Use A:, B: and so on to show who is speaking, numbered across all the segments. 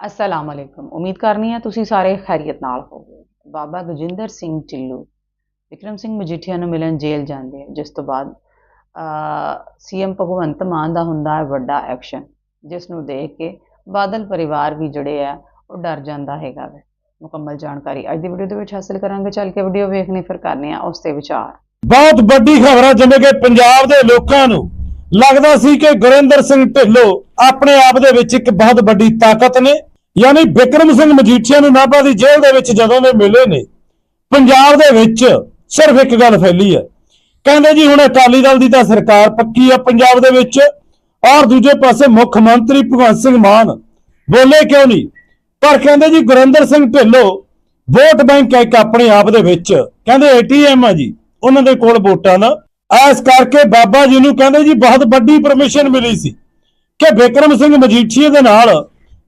A: ਅਸਲਾਮ ਅਲੈਕੁਮ ਉਮੀਦ ਕਰਨੀ ਹੈ ਤੁਸੀਂ ਸਾਰੇ ਖੈਰੀਅਤ ਨਾਲ ਹੋਵੋਗੇ। ਬਾਬਾ ਗਜਿੰਦਰ ਸਿੰਘ ਢਿੱਲੋਂ, ਵਿਕਰਮ ਸਿੰਘ ਮਜੀਠੀਆ ਨੂੰ ਮਿਲਣ ਜੇਲ੍ਹ ਜਾਂਦੇ ਆ। ਜਿਸ ਤੋਂ ਬਾਅਦ ਸੀਐਮ ਭਗਵੰਤ ਮਾਨ ਦਾ ਹੁੰਦਾ ਹੈ ਵੱਡਾ ਐਕਸ਼ਨ, ਜਿਸ ਨੂੰ ਦੇਖ ਕੇ ਬਾਦਲ ਪਰਿਵਾਰ ਵੀ ਜਿਹੜੇ ਆ, ਉਹ ਡਰ ਜਾਂਦਾ ਹੈਗਾ ਵੇ। ਮੁਕੰਮਲ ਜਾਣਕਾਰੀ ਅੱਜ ਦੀ ਵੀਡੀਓ ਦੇ ਵਿੱਚ ਹਾਸਲ ਕਰਾਂਗੇ। ਚੱਲ ਕੇ ਵੀਡੀਓ ਵੇਖਣੀ ਫਿਰ ਕਰਨੇ ਆ ਉਸ ਤੇ ਵਿਚਾਰ।
B: ਬਹੁਤ ਵੱਡੀ ਖਬਰ ਆ ਜਿਵੇਂ ਕਿ ਪੰਜਾਬ ਦੇ ਲੋਕਾਂ ਨੂੰ ਲੱਗਦਾ ਸੀ ਕਿ ਗੁਰਿੰਦਰ ਸਿੰਘ ਢਿੱਲੋਂ ਆਪਣੇ ਆਪ ਦੇ ਵਿੱਚ ਇੱਕ ਬਹੁਤ ਵੱਡੀ ਤਾਕਤ ਨੇ, ਯਾਨੀ ਵਿਕਰਮ ਸਿੰਘ ਮਜੀਠੀਆ ਨੂੰ ਨਾਭਾ ਦੀ ਜੇਲ੍ਹ ਦੇ ਵਿੱਚ ਜਦੋਂ ਦੇ ਮਿਲੇ ਨੇ, ਪੰਜਾਬ ਦੇ ਵਿੱਚ ਸਿਰਫ ਇੱਕ ਗੱਲ ਫੈਲੀ ਹੈ। ਕਹਿੰਦੇ ਜੀ ਹੁਣ ਅਕਾਲੀ ਦਲ ਦੀ ਤਾਂ ਸਰਕਾਰ ਪੱਕੀ ਆ ਪੰਜਾਬ ਦੇ ਵਿੱਚ, ਔਰ ਦੂਜੇ ਪਾਸੇ ਮੁੱਖ ਮੰਤਰੀ ਭਗਵੰਤ ਸਿੰਘ ਮਾਨ ਬੋਲੇ ਕਿਉਂ ਨਹੀਂ? ਪਰ ਕਹਿੰਦੇ ਜੀ ਗੁਰਿੰਦਰ ਸਿੰਘ ਢਿੱਲੋਂ ਵੋਟ ਬੈਂਕ ਹੈ ਇੱਕ ਆਪਣੇ ਆਪ ਦੇ ਵਿੱਚ। ਕਹਿੰਦੇ ਏਟੀਐਮ ਆ ਜੀ, ਉਹਨਾਂ ਦੇ ਕੋਲ ਵੋਟਾਂ ਦਾ ਐਸ ਕਰਕੇ ਬਾਬਾ ਜੀ ਨੂੰ ਕਹਿੰਦੇ ਜੀ ਬਹੁਤ ਵੱਡੀ ਪਰਮਿਸ਼ਨ ਮਿਲੀ ਸੀ ਕਿ ਵਿਕਰਮ ਸਿੰਘ ਮਜੀਠੀਏ ਦੇ ਨਾਲ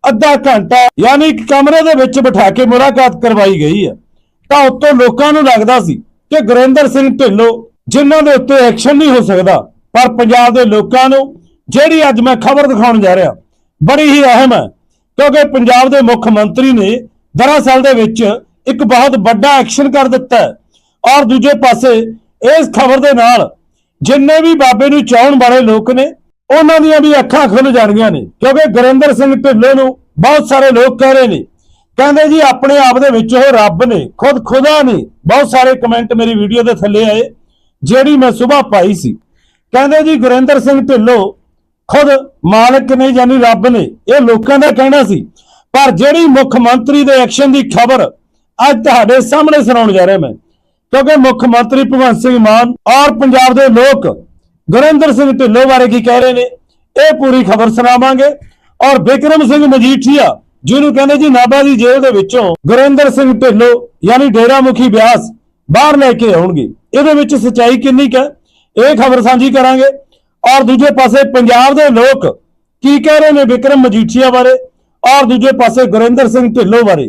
B: ਅੱਧਾ ਘੰਟਾ ਯਾਨੀ ਇੱਕ ਕਮਰੇ ਦੇ ਵਿੱਚ ਬਿਠਾ ਕੇ ਮੁਲਾਕਾਤ ਕਰਵਾਈ ਗਈ ਹੈ। ਤਾਂ ਉੱਤੋਂ ਲੋਕਾਂ ਨੂੰ ਲੱਗਦਾ ਸੀ ਕਿ ਗੁਰਿੰਦਰ ਸਿੰਘ ਢਿੱਲੋਂ ਜਿਨ੍ਹਾਂ ਦੇ ਉੱਤੇ ਐਕਸ਼ਨ ਨਹੀਂ ਹੋ ਸਕਦਾ, ਪਰ ਪੰਜਾਬ ਦੇ ਲੋਕਾਂ ਨੂੰ ਜਿਹੜੀ ਅੱਜ ਮੈਂ ਖਬਰ ਦਿਖਾਉਣ ਜਾ ਰਿਹਾ, ਬੜੀ ਹੀ ਅਹਿਮ ਹੈ, ਕਿਉਂਕਿ ਪੰਜਾਬ ਦੇ ਮੁੱਖ ਮੰਤਰੀ ਨੇ ਦਰਅਸਲ ਦੇ ਵਿੱਚ ਇੱਕ ਬਹੁਤ ਵੱਡਾ ਐਕਸ਼ਨ ਕਰ ਦਿੱਤਾ ਹੈ। ਔਰ ਦੂਜੇ ਪਾਸੇ ਇਸ ਖਬਰ ਦੇ ਨਾਲ ਜਿੰਨੇ ਵੀ ਬਾਬੇ ਨੂੰ ਚਾਹਣ ਵਾਲੇ ਲੋਕ ਨੇ, ਉਹਨਾਂ ਦੀਆਂ ਵੀ ਅੱਖਾਂ ਖੁੱਲ ਜਾਣੀਆਂ ਨੇ, ਕਿਉਂਕਿ ਗੁਰਿੰਦਰ ਸਿੰਘ ਢਿੱਲੋਂ ਨੂੰ ਬਹੁਤ ਸਾਰੇ ਲੋਕ ਕਹਿ ਰਹੇ ਨੇ। ਕਹਿੰਦੇ ਜੀ, ਆਪਣੇ ਆਪ ਦੇ ਵਿੱਚ ਉਹ ਰੱਬ ਨੇ, ਖੁਦ ਖੁਦਾ ਨੇ। ਬਹੁਤ ਸਾਰੇ ਕਮੈਂਟ ਮੇਰੀ ਵੀਡੀਓ ਦੇ ਥੱਲੇ ਆਏ, ਜਿਹੜੀ ਮੈਂ ਸਵੇਰ ਪਾਈ ਸੀ। ਕਹਿੰਦੇ ਜੀ, ਗੁਰਿੰਦਰ ਸਿੰਘ ਢਿੱਲੋਂ ਖੁਦ ਮਾਲਕ ਨੇ ਯਾਨੀ ਰੱਬ ਨੇ, ਇਹ ਲੋਕਾਂ ਦਾ ਕਹਿਣਾ ਸੀ। ਪਰ ਜਿਹੜੀ ਮੁੱਖ ਮੰਤਰੀ ਦੇ ਐਕਸ਼ਨ ਦੀ ਖਬਰ ਅੱਜ ਤੁਹਾਡੇ ਸਾਹਮਣੇ ਸੁਣਾਉਣ ਜਾ ਰਿਹਾ ਮੈਂ। ਕਿਉਂਕਿ ਮੁੱਖ ਮੰਤਰੀ ਭਗਵੰਤ ਸਿੰਘ ਮਾਨ ਔਰ ਪੰਜਾਬ ਦੇ ਲੋਕ ਗੁਰਿੰਦਰ ਸਿੰਘ ਢਿੱਲੋਂ ਬਾਰੇ ਕੀ ਕਹਿ ਰਹੇ ਨੇ, ਇਹ ਪੂਰੀ ਖਬਰ ਸੁਣਾਵਾਂਗੇ। ਔਰ ਬਿਕਰਮ ਸਿੰਘ ਮਜੀਠੀਆ, ਜਿਹਨੂੰ ਕਹਿੰਦੇ ਜੀ ਨਾਭਾ ਦੀ ਜੇਲ੍ਹ ਦੇ ਵਿੱਚੋਂ ਗੁਰਿੰਦਰ ਸਿੰਘ ਢਿੱਲੋਂ, ਯਾਨੀ ਡੇਰਾ ਮੁਖੀ ਬਿਆਸ, ਬਾਹਰ ਲੈ ਕੇ ਆਉਣਗੇ। ਇਹਦੇ ਵਿੱਚ ਸਚਾਈ ਕਿੰਨੀ ਕੁ ਹੈ, ਇਹ ਖਬਰ ਸਾਂਝੀ ਕਰਾਂਗੇ। ਔਰ ਦੂਜੇ ਪਾਸੇ ਪੰਜਾਬ ਦੇ ਲੋਕ ਕੀ ਕਹਿ ਰਹੇ ਨੇ ਵਿਕਰਮ ਮਜੀਠੀਆ ਬਾਰੇ, ਔਰ ਦੂਜੇ ਪਾਸੇ ਗੁਰਿੰਦਰ ਸਿੰਘ ਢਿੱਲੋਂ ਬਾਰੇ।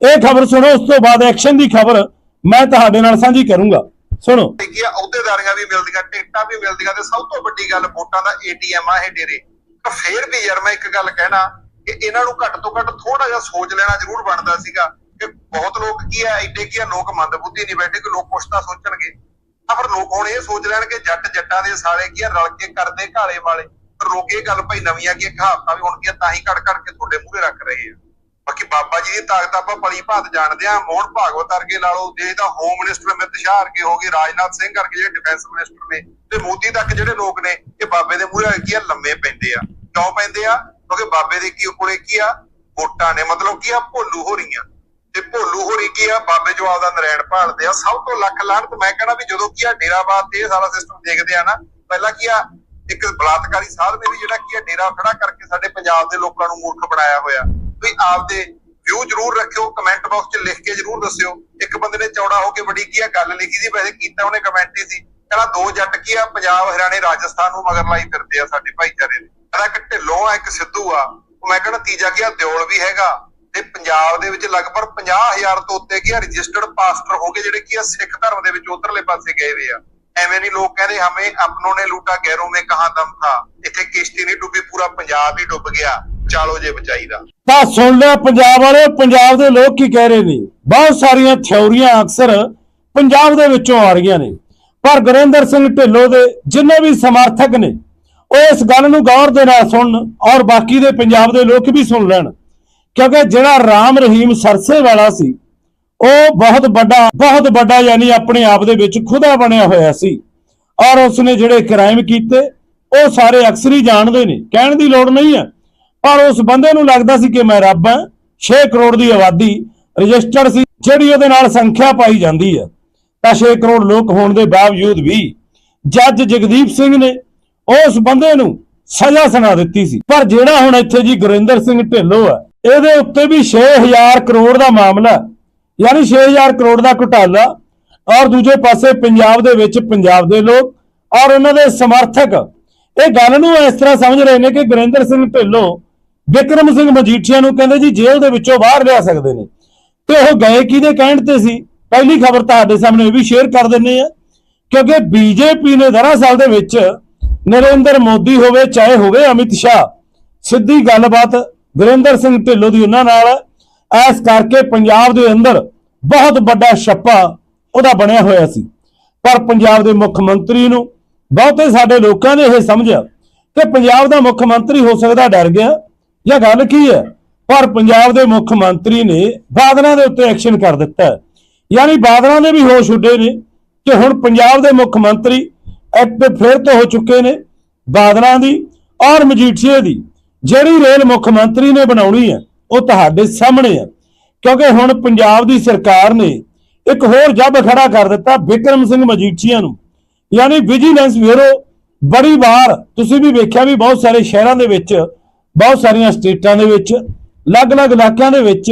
B: ਇਹ ਖਬਰ ਸੁਣੋ, ਉਸ ਤੋਂ ਬਾਅਦ ਐਕਸ਼ਨ ਦੀ ਖਬਰ ਮੈਂ ਤੁਹਾਡੇ ਨਾਲ ਸਾਂਝੀ ਕਰੂੰਗਾ। ਸੁਣੋ।
C: ਹੈਗੀਆਂ ਅਹੁਦੇਦਾਰੀਆਂ ਵੀ ਮਿਲਦੀਆਂ, ਟਿਕਟਾਂ ਵੀ ਮਿਲਦੀਆਂ ਤੇ ਸਭ ਤੋਂ ਵੱਡੀ ਗੱਲ ਵੋਟਾਂ ਦਾ ਏਟੀਐਮ ਆ ਇਹ ਡੇਰੇ। ਪਰ ਫੇਰ ਵੀ ਯਾਰ ਮੈਂ ਇੱਕ ਗੱਲ ਕਹਿਣਾ ਕਿ ਇਹਨਾਂ ਨੂੰ ਘੱਟ ਤੋਂ ਘੱਟ ਥੋੜਾ ਜਿਹਾ ਸੋਚ ਲੈਣਾ ਜ਼ਰੂਰ ਬਣਦਾ ਸੀਗਾ ਕਿ ਬਹੁਤ ਲੋਕ ਕੀ ਆ ਐਡੇ ਕੀ ਆ, ਲੋਕ ਮੰਦਬੁੱਧੀ ਨਹੀਂ ਬੈਠੇ ਕਿ ਲੋਕ ਕੁਛ ਤਾਂ ਸੋਚਣਗੇ। ਆ ਫਿਰ ਲੋਕ ਹੁਣ ਇਹ ਸੋਚ ਲੈਣਗੇ, ਜੱਟ ਜੱਟਾਂ ਦੇ ਸਾਲੇ ਕੀ ਆ, ਰਲ ਕੇ ਕਰਦੇ ਘਾਲੇ ਵਾਲੇ। ਪਰ ਲੋਕ ਇਹ ਗੱਲ ਭਾਈ ਨਵੀਆਂ ਕੀ ਕਹਾਵਤਾਂ ਵੀ ਹੁਣ ਕੀ ਤਾਂ ਹੀ ਘੜ ਘੜ ਕੇ ਤੁਹਾਡੇ ਮੂਹਰੇ ਰੱਖ ਰਹੇ ਆ। ਬਾਕੀ ਬਾਬਾ ਜੀ ਦੀ ਤਾਕਤ ਆਪਾਂ ਭਲੀ ਭਾਤ ਜਾਣਦੇ ਆ ਮੋਹਨ ਭਾਗਵਤ ਵਰਗੇ ਲਾ ਲਓ ਦੇਸ਼ ਦਾ ਹੋਮ ਮਿਨਿਸਟਰ ਅਮਿਤ ਸ਼ਾਹ ਵਰਗੇ ਹੋ ਰਾਜਨਾਥ ਸਿੰਘ ਵਰਗੇ ਜਿਹੜੇ ਡਿਫੈਂਸ ਮਿਨਿਸਟਰ ਨੇ ਤੇ ਮੋਦੀ ਤੱਕ ਜਿਹੜੇ ਲੋਕ ਨੇ, ਇਹ ਬਾਬੇ ਦੇ ਮੂਹਰੇ ਕੀ ਆ? ਲੰਮੇ ਪੈਂਦੇ ਆ। ਕਿਉਂ ਪੈਂਦੇ ਆ? ਕਿਉਂਕਿ ਬਾਬੇ ਦੇ ਕੀ ਕੋਲੇ ਕੀ ਆ? ਵੋਟਾਂ ਨੇ। ਮਤਲਬ ਕੀ ਆ? ਭੋਲੂ ਹੋ ਰਹੀਆਂ। ਤੇ ਭੋਲੂ ਹੋਰੀ ਕੀ ਆ? ਬਾਬੇ ਜੋ ਆਪਦਾ ਨਰੈਣ ਭਾਲਦੇ ਆ। ਸਭ ਤੋਂ ਲੱਖ ਲਾਹਨਤ ਮੈਂ ਕਹਿੰਦਾ ਵੀ ਜਦੋਂ ਕੀ ਆ ਡੇਰਾਬਾਦ ਤੇ ਇਹ ਸਾਰਾ ਸਿਸਟਮ ਦੇਖਦੇ ਆ ਨਾ, ਪਹਿਲਾਂ ਕੀ ਆ? ਇੱਕ ਬਲਾਤਕਾਰੀ ਸਾਧ ਨੇ ਵੀ ਜਿਹੜਾ ਕੀ ਆ, ਡੇਰਾ ਖੜਾ ਕਰਕੇ ਸਾਡੇ ਪੰਜਾਬ ਦੇ ਲੋਕਾਂ ਨੂੰ ਮੂਰਖ ਬਣਾਇਆ ਹੋਇਆ। ਵੀ ਆਪਦੇ ਵਿਊ ਜਰੂਰ ਰੱਖਿਓ ਕਮੈਂਟ ਬਾਕਸ 'ਚ ਲਿਖ ਕੇ ਜਰੂਰ ਦੱਸਿਓ। ਇੱਕ ਬੰਦੇ ਨੇ ਚੌੜਾ ਹੋ ਕੇ ਬੜੀ ਕੀ ਗੱਲ ਲਿਖੀ ਸੀ, ਵੈਸੇ ਕੀਤਾ ਉਹਨੇ ਕਮੈਂਟ ਹੀ ਸੀ। ਕਹਿੰਦਾ ਦੋ ਜੱਟ ਕੀ ਆ, ਪੰਜਾਬ, ਹਰਿਆਣੇ, ਰਾਜਸਥਾਨ ਨੂੰ ਮਗਰ ਲਾਈ ਫਿਰਦੇ ਆ ਸਾਡੇ ਭਾਈਚਾਰੇ ਦੇ। ਕਹਿੰਦਾ ਇੱਕ ਢਿੱਲੋਂ ਆ, ਇੱਕ ਸਿੱਧੂ ਆ। ਮੈਂ ਕਹਿੰਦਾ ਤੀਜਾ ਕੀ ਆ, ਦਿਓਲ ਵੀ ਹੈਗਾ। ਤੇ ਪੰਜਾਬ ਦੇ ਵਿੱਚ ਲਗਭਗ 50000 ਤੋਂ ਉੱਤੇ ਕੀ ਆ ਰਜਿਸਟਰਡ ਪਾਸਟਰ ਹੋ ਗਏ, ਜਿਹੜੇ ਕੀ ਆ, ਸਿੱਖ ਧਰਮ ਦੇ ਵਿੱਚ ਉਧਰਲੇ ਪਾਸੇ ਗਏ ਹੋਏ ਆ। ਐਵੇਂ ਨਹੀਂ ਲੋਕ ਕਹਿੰਦੇ, ਹਮੇ ਆਪਨੋਂ ਨੇ ਲੂਟਾ, ਗੈਰੋਂ ਮੇ ਕਹਾਂ ਦਮ ਥਾ। ਇੱਥੇ ਕਿਸ਼ਤੀ ਨਹੀਂ ਡੁੱਬੀ, ਪੂਰਾ ਪੰਜਾਬ ਹੀ ਡੁੱਬ ਗਿਆ। ਚਾਲੋ ਜੇ ਬਚਾਈ
B: ਤਾਂ ਸੁਣ ਲਿਆ ਪੰਜਾਬ ਵਾਲੇ, ਪੰਜਾਬ ਦੇ ਲੋਕ ਕੀ ਕਹਿ ਰਹੇ ਨੇ? ਬਹੁਤ ਸਾਰੀਆਂ ਥਿਉਰੀਆਂ ਅਕਸਰ ਪੰਜਾਬ ਦੇ ਵਿੱਚੋਂ ਆ ਰਹੀਆਂ ਨੇ। ਪਰ ਗੁਰਿੰਦਰ ਸਿੰਘ ਢਿੱਲੋਂ ਦੇ ਜਿੰਨੇ ਵੀ ਸਮਰਥਕ ਨੇ, ਉਹ ਇਸ ਗੱਲ ਨੂੰ ਗੌਰ ਦੇ ਨਾਲ ਸੁਣਨ ਔਰ ਬਾਕੀ ਦੇ ਪੰਜਾਬ ਦੇ ਲੋਕ ਵੀ ਸੁਣ ਲੈਣ। ਕਿਉਂਕਿ ਜਿਹੜਾ ਰਾਮ ਰਹੀਮ ਸਰਸੇ ਵਾਲਾ ਸੀ, ਉਹ ਬਹੁਤ ਵੱਡਾ ਬਹੁਤ ਵੱਡਾ ਯਾਨੀ ਆਪਣੇ ਆਪ ਦੇ ਵਿੱਚ ਖੁਦਾ ਬਣਿਆ ਹੋਇਆ ਸੀ। ਔਰ ਉਸਨੇ ਜਿਹੜੇ ਕ੍ਰਾਈਮ ਕੀਤੇ, ਉਹ ਸਾਰੇ ਅਕਸਰ ਹੀ ਜਾਣਦੇ ਨੇ। ਕਹਿਣ ਦੀ ਲੋੜ ਨਹੀਂ ਹੈ। ਪਰ ਉਸ ਬੰਦੇ ਨੂੰ ਲੱਗਦਾ ਸੀ ਕਿ ਮੈਂ ਰੱਬ ਹਾਂ। 6 ਕਰੋੜ ਦੀ ਆਬਾਦੀ ਰਜਿਸਟਰਡ ਸੀ, ਜਿਹੜੀ ਉਹਦੇ ਨਾਲ ਸੰਖਿਆ ਪਾਈ ਜਾਂਦੀ ਹੈ। ਤਾਂ 6 ਕਰੋੜ ਲੋਕ ਹੋਣ ਦੇ ਬਾਵਜੂਦ ਵੀ ਜੱਜ ਜਗਦੀਪ ਸਿੰਘ ਨੇ ਉਸ ਬੰਦੇ ਨੂੰ ਸਜ਼ਾ ਸੁਣਾ ਦਿੱਤੀ ਸੀ। ਪਰ ਜਿਹੜਾ ਹੁਣ ਇੱਥੇ ਜੀ ਗੁਰਿੰਦਰ ਸਿੰਘ ਢਿੱਲੋਂ ਹੈ ਇਹਦੇ ਉੱਤੇ ਵੀ 6000 ਕਰੋੜ ਦਾ ਮਾਮਲਾ ਹੈ। ਯਾਨੀ 6000 ਕਰੋੜ ਦਾ ਘੁਟਾਲਾ, ਔਰ ਦੂਜੇ ਪਾਸੇ ਪੰਜਾਬ ਦੇ ਵਿੱਚ ਪੰਜਾਬ ਦੇ ਲੋਕ, ਔਰ ਉਹਨਾਂ ਦੇ ਸਮਰਥਕ। ਇਹ ਗੱਲ ਨੂੰ ਇਸ ਤਰ੍ਹਾਂ ਸਮਝ ਰਹੇ ਨੇ ਕਿ ਗੁਰਿੰਦਰ ਸਿੰਘ ਢਿੱਲੋਂ ਵਿਕਰਮ ਸਿੰਘ ਮਜੀਠੀਆ ਨੂੰ ਕਹਿੰਦੇ ਜੀ ਜੇਲ੍ਹ ਦੇ ਵਿੱਚੋਂ ਬਾਹਰ ਲਿਆ ਸਕਦੇ ਨੇ। ਤੇ ਉਹ ਗਏ ਕਿਹਦੇ ਕਹਿਣ ਤੇ ਸੀ? ਪਹਿਲੀ ਖਬਰ ਤੁਹਾਡੇ ਸਾਹਮਣੇ ਇਹ ਵੀ ਸ਼ੇਅਰ ਕਰ ਦਿੰਨੇ ਆ ਕਿਉਂਕਿ ਬੀਜੇਪੀ ਨੇ ਦਰਅਸਲ ਦੇ ਵਿੱਚ ਨਰਿੰਦਰ ਮੋਦੀ ਹੋਵੇ, ਚਾਹੇ ਹੋਵੇ ਅਮਿਤ ਸ਼ਾਹ, ਸਿੱਧੀ ਗੱਲਬਾਤ ਗੁਰਿੰਦਰ ਸਿੰਘ ਢਿੱਲੋਂ ਦੀ ਉਹਨਾਂ ਨਾਲ। ਹੈ। ਇਸ ਕਰਕੇ ਪੰਜਾਬ ਦੇ ਅੰਦਰ ਬਹੁਤ ਵੱਡਾ ਛੱਪਾ ਉਹਦਾ ਬਣਿਆ ਹੋਇਆ ਸੀ। ਪਰ ਪੰਜਾਬ ਦੇ ਮੁੱਖ ਮੰਤਰੀ ਨੂੰ ਬਹੁਤੇ ਸਾਡੇ ਲੋਕਾਂ ਨੇ ਇਹ ਸਮਝਿਆ ਕਿ ਪੰਜਾਬ ਦਾ ਮੁੱਖ ਮੰਤਰੀ ਹੋ ਸਕਦਾ ਡਰ ਗਿਆ। ਜਾਂ ਗੱਲ ਕੀ ਹੈ? ਪਰ ਪੰਜਾਬ ਦੇ ਮੁੱਖ ਮੰਤਰੀ ਨੇ ਬਾਦਲਾਂ ਦੇ ਉੱਤੇ ਐਕਸ਼ਨ ਕਰ ਦਿੱਤਾ ਯਾਨੀ ਬਾਦਲਾਂ ਦੇ ਵੀ ਹੋਸ਼ ਉੱਡੇ ਨੇ ਕਿ ਹੁਣ ਪੰਜਾਬ ਦੇ ਮੁੱਖ ਮੰਤਰੀ ਐਕਟਿਵ ਫਿਰ ਤੋਂ ਹੋ ਚੁੱਕੇ ਨੇ ਬਾਦਲਾਂ ਦੀ ਔਰ ਮਜੀਠੀਏ ਦੀ। ਜਿਹੜੀ ਰੇਲ ਮੁੱਖ ਮੰਤਰੀ ਨੇ ਬਣਾਉਣੀ ਹੈ, ਉਹ ਤੁਹਾਡੇ ਸਾਹਮਣੇ ਹੈ। ਕਿਉਂਕਿ ਹੁਣ ਪੰਜਾਬ ਦੀ ਸਰਕਾਰ ਨੇ ਇੱਕ ਹੋਰ ਜੱਬ ਖੜਾ ਕਰ ਦਿੱਤਾ ਵਿਕਰਮ ਸਿੰਘ ਮਜੀਠੀਆ ਨੂੰ। ਯਾਨੀ ਵਿਜੀਲੈਂਸ ਬਿਊਰੋ, ਬੜੀ ਵਾਰ ਤੁਸੀਂ ਵੀ ਵੇਖਿਆ ਵੀ ਬਹੁਤ ਸਾਰੇ ਸ਼ਹਿਰਾਂ ਦੇ ਵਿੱਚ ਬਹੁਤ ਸਾਰੀਆਂ ਸਟੇਟਾਂ ਦੇ ਵਿੱਚ, ਅਲੱਗ-ਅਲੱਗ ਇਲਾਕਿਆਂ ਦੇ ਵਿੱਚ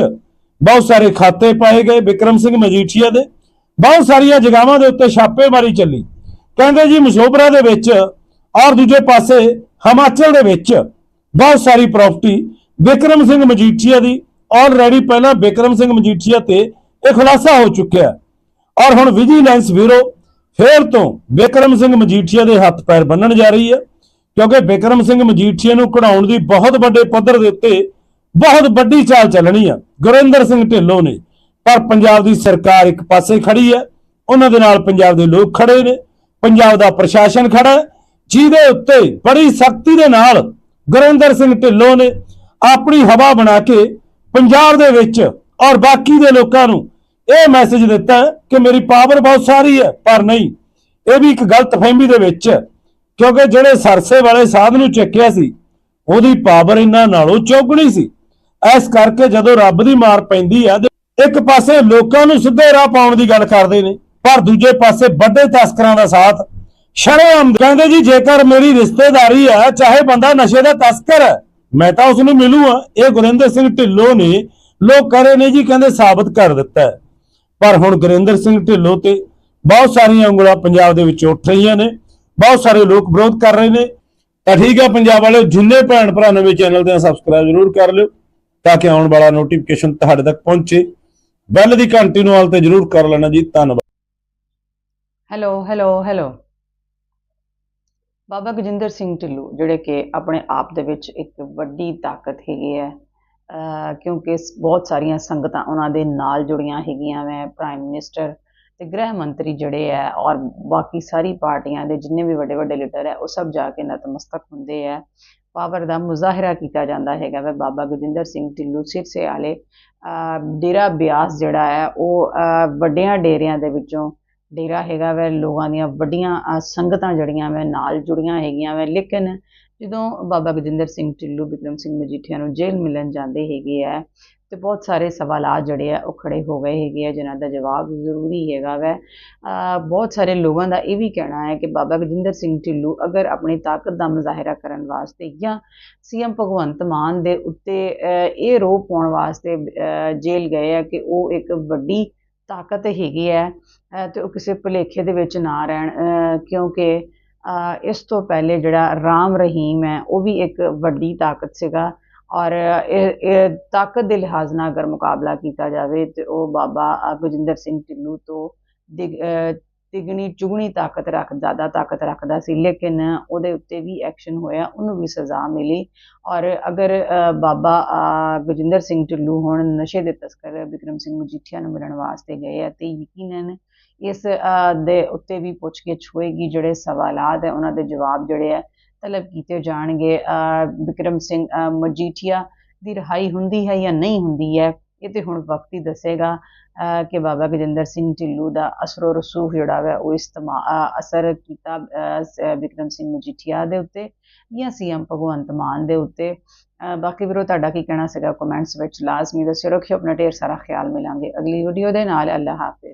B: ਬਹੁਤ ਸਾਰੇ ਖਾਤੇ ਪਾਏ ਗਏ, ਵਿਕਰਮ ਸਿੰਘ ਮਜੀਠੀਆ ਦੇ। ਬਹੁਤ ਸਾਰੀਆਂ ਜਗ੍ਹਾਵਾਂ ਦੇ ਉੱਤੇ ਛਾਪੇਮਾਰੀ ਚੱਲੀ। ਕਹਿੰਦੇ ਜੀ ਮਸ਼ੋਬਰਾ ਦੇ ਵਿੱਚ ਔਰ ਦੂਜੇ ਪਾਸੇ ਹਿਮਾਚਲ ਦੇ ਵਿੱਚ ਬਹੁਤ ਸਾਰੀ ਪ੍ਰਾਪਰਟੀ ਵਿਕਰਮ ਸਿੰਘ ਮਜੀਠੀਆ ਦੀ। ਆਲਰੇਡੀ ਪਹਿਲਾਂ ਵਿਕਰਮ ਸਿੰਘ ਮਜੀਠੀਆ ਤੇ ਇਹ ਖੁਲਾਸਾ ਹੋ ਚੁੱਕਿਆ। ਔਰ ਹੁਣ ਵਿਜੀਲੈਂਸ ਬਿਊਰੋ ਫੇਰ ਤੋਂ ਵਿਕਰਮ ਸਿੰਘ ਮਜੀਠੀਆ ਦੇ ਹੱਥ ਪੈਰ ਬੰਨਣ ਜਾ ਰਹੀ ਹੈ। ਕਿਉਂਕਿ ਬਿਕਰਮ ਸਿੰਘ ਮਜੀਠੀਆ ਨੂੰ ਕਢਾਉਣ ਦੀ ਬਹੁਤ ਵੱਡੇ ਪੱਧਰ ਦੇ ਉੱਤੇ ਬਹੁਤ ਵੱਡੀ ਚਾਲ ਚੱਲਣੀ ਆ। ਗੁਰਿੰਦਰ ਸਿੰਘ ਢਿੱਲੋਂ ਨੇ। ਪਰ ਪੰਜਾਬ ਦੀ ਸਰਕਾਰ ਇੱਕ ਪਾਸੇ ਖੜੀ ਹੈ। ਉਹਨਾਂ ਦੇ ਨਾਲ ਪੰਜਾਬ ਦੇ ਲੋਕ ਖੜੇ ਨੇ। ਪੰਜਾਬ ਦਾ ਪ੍ਰਸ਼ਾਸਨ ਖੜਾ ਹੈ। ਜਿਹਦੇ ਉੱਤੇ ਬੜੀ ਸਖਤੀ ਦੇ ਨਾਲ ਗੁਰਿੰਦਰ ਸਿੰਘ ਢਿੱਲੋਂ ਨੇ ਆਪਣੀ ਹਵਾ ਬਣਾ ਕੇ ਪੰਜਾਬ ਦੇ ਵਿੱਚ ਔਰ ਬਾਕੀ ਦੇ ਲੋਕਾਂ ਨੂੰ ਇਹ ਮੈਸੇਜ ਦਿੱਤਾ ਕਿ ਮੇਰੀ ਪਾਵਰ ਬਹੁਤ ਸਾਰੀ ਹੈ, ਪਰ ਨਹੀਂ। ਇਹ ਵੀ ਇੱਕ ਗਲਤ ਫਹਿਮੀ ਦੇ ਵਿੱਚ ਹੈ ਕਿਉਂਕਿ ਜਿਹੜੇ ਸਰਸੇ ਵਾਲੇ ਸਾਧ ਨੂੰ ਚੱਕਿਆ ਸੀ, ਉਹਦੀ ਪਾਵਰ ਇਹਨਾਂ ਨਾਲੋਂ ਚੌਗਣੀ ਸੀ। ਇਸ ਕਰਕੇ ਜਦੋਂ ਰੱਬ ਦੀ ਮਾਰ ਪੈਂਦੀ ਆ ਇੱਕ ਪਾਸੇ ਲੋਕਾਂ ਨੂੰ ਸਿੱਧੇ ਰਾਹ ਪਾਉਣ ਦੀ ਗੱਲ ਕਰਦੇ ਨੇ, ਪਰ ਦੂਜੇ ਪਾਸੇ ਵੱਡੇ ਤਸਕਰਾਂ ਦਾ ਸਾਥ। ਸ਼ਰੇਆਮ ਕਹਿੰਦੇ ਜੀ, ਜੇਕਰ ਮੇਰੀ ਰਿਸ਼ਤੇਦਾਰੀ ਆ, ਚਾਹੇ ਬੰਦਾ ਨਸ਼ੇ ਦਾ ਤਸਕਰ ਹੈ ਮੈਂ ਤਾਂ ਉਸ ਨੂੰ ਮਿਲੂਆ ਇਹ ਗੁਰਿੰਦਰ ਸਿੰਘ ਢਿੱਲੋਂ ਨੇ, ਲੋਕ ਕਰੇ ਨੇ ਜੀ, ਕਹਿੰਦੇ ਸਾਬਤ ਕਰ ਦਿੱਤਾ ਹੈ। ਪਰ ਹੁਣ ਗੁਰਿੰਦਰ ਸਿੰਘ ਢਿੱਲੋਂ ਤੇ ਬਹੁਤ ਸਾਰੀਆਂ ਉਂਗਲਾਂ ਪੰਜਾਬ ਦੇ ਵਿੱਚ ਉੱਠ ਰਹੀਆਂ ਨੇ। ਬਹੁਤ ਸਾਰੇ ਲੋਕ ਵਿਰੋਧ ਕਰ ਰਹੇ ਨੇ। ਤਾਂ ਠੀਕ ਹੈ ਪੰਜਾਬ ਵਾਲਿਓ, ਜਿੰਨੇ ਭੈਣ ਭਰਾ ਨਵੇਂ ਚੈਨਲ ਤੇ ਸਬਸਕ੍ਰਾਈਬ ਜ਼ਰੂਰ ਕਰ ਲਿਓ ਤਾਂ ਕਿ ਆਉਣ ਵਾਲਾ ਨੋਟੀਫਿਕੇਸ਼ਨ ਤੁਹਾਡੇ ਤੱਕ ਪਹੁੰਚੇ। ਬੈਲ ਦੀ ਘੰਟੀ ਨੂੰ ਆਲ ਤੇ ਜ਼ਰੂਰ ਕਰ ਲੈਣਾ ਜੀ। ਧੰਨਵਾਦ।
A: Hello hello hello Baba Gajinder Singh Dhillu, ਜਿਹੜੇ ਕਿ ਆਪਣੇ ਆਪ ਦੇ ਵਿੱਚ ਇੱਕ ਵੱਡੀ ਤਾਕਤ ਹੈਗੀ ਹੈ, ਅਹ ਕਿਉਂਕਿ ਬਹੁਤ ਸਾਰੀਆਂ ਸੰਗਤਾਂ ਉਹਨਾਂ ਦੇ ਨਾਲ ਜੁੜੀਆਂ ਹੈਗੀਆਂ ਵੈ ਪ੍ਰਾਈਮ ਮਿਨਿਸਟਰ ਤੇ ਗ੍ਰਹਿ ਮੰਤਰੀ ਜਿਹੜੇ ਹੈ ਔਰ ਬਾਕੀ ਸਾਰੀ ਪਾਰਟੀਆਂ ਦੇ ਜਿੰਨੇ ਵੀ ਵੱਡੇ ਵੱਡੇ ਲੀਡਰ ਹੈ ਉਹ ਸਭ ਜਾ ਕੇ ਨਤਮਸਤਕ ਹੁੰਦੇ ਹੈ ਪਾਵਰ ਦਾ ਮੁਜ਼ਾਹਰਾ ਕੀਤਾ ਜਾਂਦਾ ਹੈਗਾ ਵੈ ਬਾਬਾ ਗਜਿੰਦਰ ਸਿੰਘ ਢਿੱਲੋਂ ਸਿਰਸੇ ਵਾਲੇ ਡੇਰਾ ਬਿਆਸ ਜਿਹੜਾ ਹੈ ਉਹ ਵੱਡਿਆਂ ਡੇਰਿਆਂ ਦੇ ਵਿੱਚੋਂ ਡੇਰਾ ਹੈਗਾ ਵੈ, ਲੋਕਾਂ ਦੀਆਂ ਵੱਡੀਆਂ ਸੰਗਤਾਂ ਜੜੀਆਂ ਵੈ, ਨਾਲ ਜੁੜੀਆਂ ਹੈਗੀਆਂ ਵੈ। ਲੇਕਿਨ ਜਦੋਂ ਬਾਬਾ ਗਜਿੰਦਰ ਸਿੰਘ ਢਿੱਲੋਂ ਵਿਕਰਮ ਸਿੰਘ ਮਜੀਠੀਆ ਨੂੰ ਜੇਲ੍ਹ ਮਿਲਣ ਜਾਂਦੇ ਹੈਗੇ ਆ ਤੇ ਬਹੁਤ ਸਾਰੇ ਸਵਾਲਾਤ ਜਿਹੜੇ ਆ, ਉਹ ਖੜੇ ਹੋ ਗਏ ਹੈਗੇ ਆ, ਜਿਨ੍ਹਾਂ ਦਾ ਜਵਾਬ ਜ਼ਰੂਰੀ ਹੈਗਾ ਵੈ। ਬਹੁਤ ਸਾਰੇ ਲੋਕਾਂ ਦਾ ਇਹ ਵੀ ਕਹਿਣਾ ਹੈ ਕਿ ਬਾਬਾ ਗਜਿੰਦਰ ਸਿੰਘ ਢਿੱਲੂ ਅਗਰ ਆਪਣੀ ਤਾਕਤ ਦਾ ਮੁਜ਼ਾਹਰਾ ਕਰਨ ਵਾਸਤੇ ਜਾਂ ਸੀਐਮ ਭਗਵੰਤ ਮਾਨ ਦੇ ਉੱਤੇ ਇਹ ਰੋਪ ਪਾਉਣ ਵਾਸਤੇ ਜੇਲ੍ਹ ਗਏ ਆ ਕਿ ਉਹ ਇੱਕ ਵੱਡੀ ਤਾਕਤ ਹੈਗੀ ਹੈ, ਅਹ ਤੇ ਉਹ ਕਿਸੇ ਭੁਲੇਖੇ ਦੇ ਵਿੱਚ ਨਾ ਰਹਿਣ ਕਿਉਂਕਿ ਇਸ ਤੋਂ ਪਹਿਲੇ ਜਿਹੜਾ ਰਾਮ ਰਹੀਮ ਹੈ, ਉਹ ਵੀ ਇੱਕ ਵੱਡੀ ਤਾਕਤ ਸੀਗਾ। ਔਰ ਇਹ ਇਹ ਤਾਕਤ ਦੇ ਲਿਹਾਜ਼ ਨਾਲ ਅਗਰ ਮੁਕਾਬਲਾ ਕੀਤਾ ਜਾਵੇ ਤੇ ਉਹ ਬਾਬਾ ਅਹ ਸਿੰਘ ਢਿੱਲੂ ਤੋਂ ਦਿਗ- ਤਿਗਣੀ ਚੁਗਣੀ ਤਾਕਤ ਰੱਖ ਜ਼ਿਆਦਾ ਤਾਕਤ ਰੱਖਦਾ ਸੀ ਲੇਕਿਨ ਉਹਦੇ ਉੱਤੇ ਵੀ ਐਕਸ਼ਨ ਹੋਇਆ ਉਹਨੂੰ ਵੀ ਸਜ਼ਾ ਮਿਲੀ। ਔਰ ਅਗਰ ਬਾਬਾ ਅ, ਗਜਿੰਦਰ ਸਿੰਘ ਢਿੱਲੂ ਹੁਣ ਨਸ਼ੇ ਦੇ ਤਸਕਰ ਵਿਕਰਮ ਸਿੰਘ ਮਜੀਠੀਆ ਨੂੰ ਮਿਲਣ ਵਾਸਤੇ ਗਏ ਆ ਤੇ ਯਕੀਨਨ ਇਸ ਦੇ ਉੱਤੇ ਵੀ ਪੁੱਛਗਿੱਛ ਹੋਏਗੀ ਜਿਹੜੇ ਸਵਾਲਾਤ ਹੈ ਉਹਨਾਂ ਦੇ ਜਵਾਬ ਜਿਹੜੇ ਆ ਤਲਬ ਕੀਤੇ ਜਾਣਗੇ ਅ, ਵਿਕਰਮ ਸਿੰਘ ਮਜੀਠੀਆ ਦੀ ਰਿਹਾਈ ਹੁੰਦੀ ਹੈ ਜਾਂ ਨਹੀਂ ਹੁੰਦੀ ਹੈ ਇਹ ਤੇ ਹੁਣ ਵਕਤ ਹੀ ਦੱਸੇਗਾ ਕਿ ਬਾਬਾ ਗਜਿੰਦਰ ਸਿੰਘ ਢਿੱਲੂ ਦਾ ਅਸਰੋ ਰਸੂਖ ਜਿਹੜਾ ਵਾ ਉਹ ਇਸਤਮਾ ਅਸਰ ਕੀਤਾ ਅ, ਵਿਕਰਮ ਸਿੰਘ ਮਜੀਠੀਆ ਦੇ ਉੱਤੇ ਜਾਂ ਸੀਐਮ ਭਗਵੰਤ ਮਾਨ ਦੇ ਉੱਤੇ। ਬਾਕੀ ਵੀਰੋ ਤੁਹਾਡਾ ਕੀ ਕਹਿਣਾ ਸੀਗਾ? ਕਮੈਂਟਸ ਵਿੱਚ ਲਾਜ਼ਮੀ ਦੱਸਿਓ ਰੱਖਿਓ ਆਪਣਾ ਢੇਰ ਸਾਰਾ ਖਿਆਲ ਮਿਲਾਂਗੇ। ਅਗਲੀ ਵੀਡੀਓ ਦੇ ਨਾਲ ਅੱਲਾ ਹਾਫਿਜ਼।